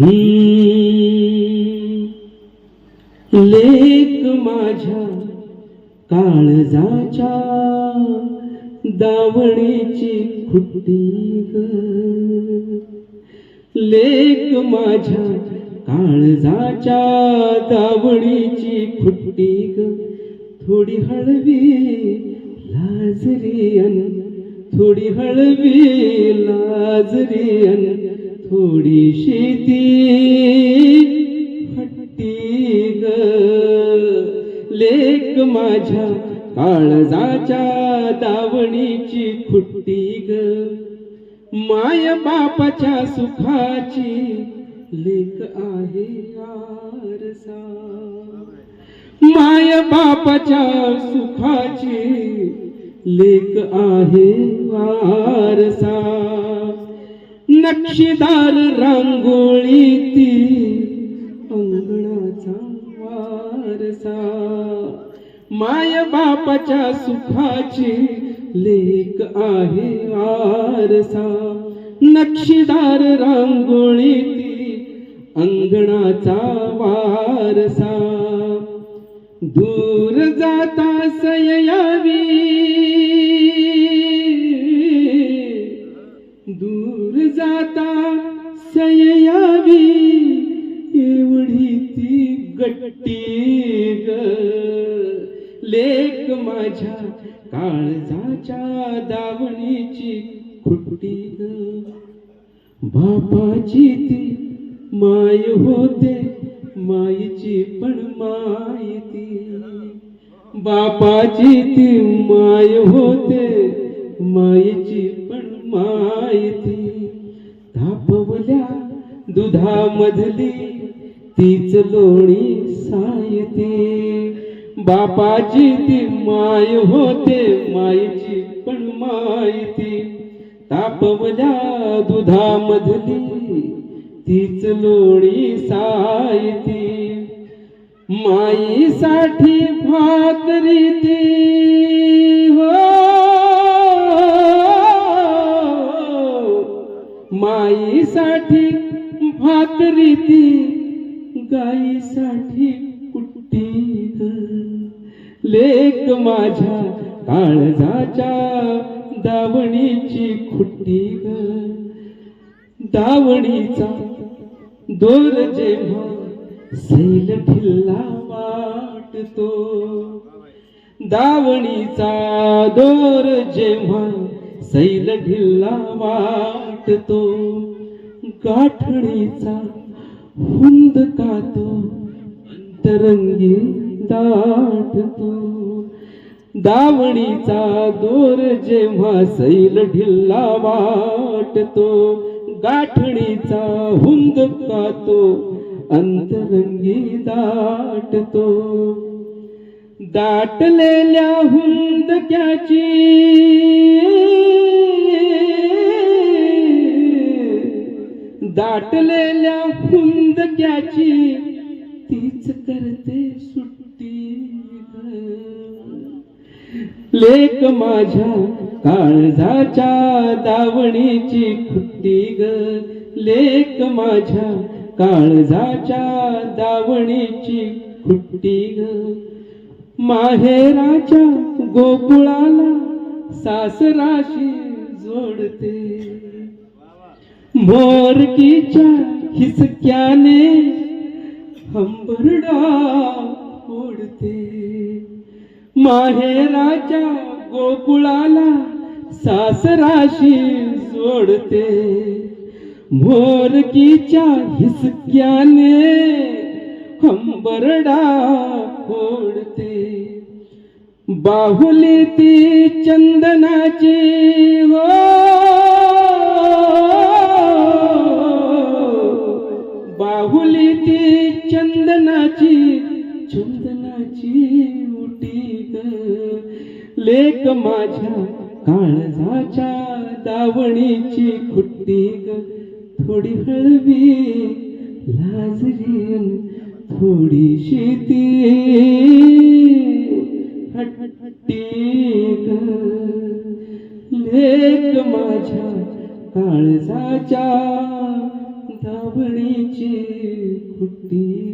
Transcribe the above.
लेख लेक माझ्या काळजाच्या दावणीची खुट्टी ग. लेक माझ्या काळजाच्या दावणीची खुट्टी ग. थोडी हळवी लाजरी अन थोडी हळवी लाजरी थोडी थोडीशी ती हट्टी ग. लेक माझ्या काळजाच्या दावणीची खुट्टी ग. माय बापाच्या सुखाची लेक आहे आरसा. माय बापाच्या सुखाची लेक आहे वारसा. नक्षीदार रांगोळी ती अंगणाचा वारसा. माय बापाच्या सुखाची लेक आहे वारसा. नक्षीदार रांगोळीती अंगणाचा वारसा. दूर जाता सययावी ती गट्टी ग. लेक माझ्या काळजाच्या दावणीची खुट्टी ग. बापाची ती माय होते माईची पण माहिती बापाची ती माय होते माईची पण माहिती तापवल्या दुधामधली तीच लोणी सायते. बापाची ती माय होते माईची पण माहिती तापवल्या दुधामधली तीच लोणी सायती. माईसाठी भाकरी ती हो. माईसाठी भाकरी ती गाईसाठी कुट्टी ग लेक माझ्या काळजाच्या दावणीची खुट्टी ग दावणीचा दोर जेव्हा सैल ठिल्ला वाटतो. दावणीचा दोर जेव्हा सैल ढिल्ला वाटतो. गाठणीचा हुंद कातो अंतरंगी दाटतो दावणीचा दोर जेव्हा सैल ढिल्ला वाटतो गाठणीचा हुंद कातो अंतरंगी दाटतो दाटलेल्या हुंदक्याची दाटलेल्या हुंदक्याची तीच करते सुट्टी लेक माझ्या काळजाच्या दावणीची खुट्टी ग. लेक माझ्या काळजाच्या दावणीची खुट्टी ग. माहेराच्या गोकुळाला सासराशी जोडते. मोरकीच्या हिसक्याने हंबरडा ओढते. माहेराच्या गोकुळाला सासराशी जोडते. मोरकीच्या हिसक्याने हंबरडा फोडते बाहुली ती चंदनाची हो लेक माझ्या काळजाच्या दावणीची खुट्टी ग. थोडी हळवी लाजली थोडी थोडीशी ती हट्टी ग. लेक माझ्या काळजाच्या धावणीची खुट्टी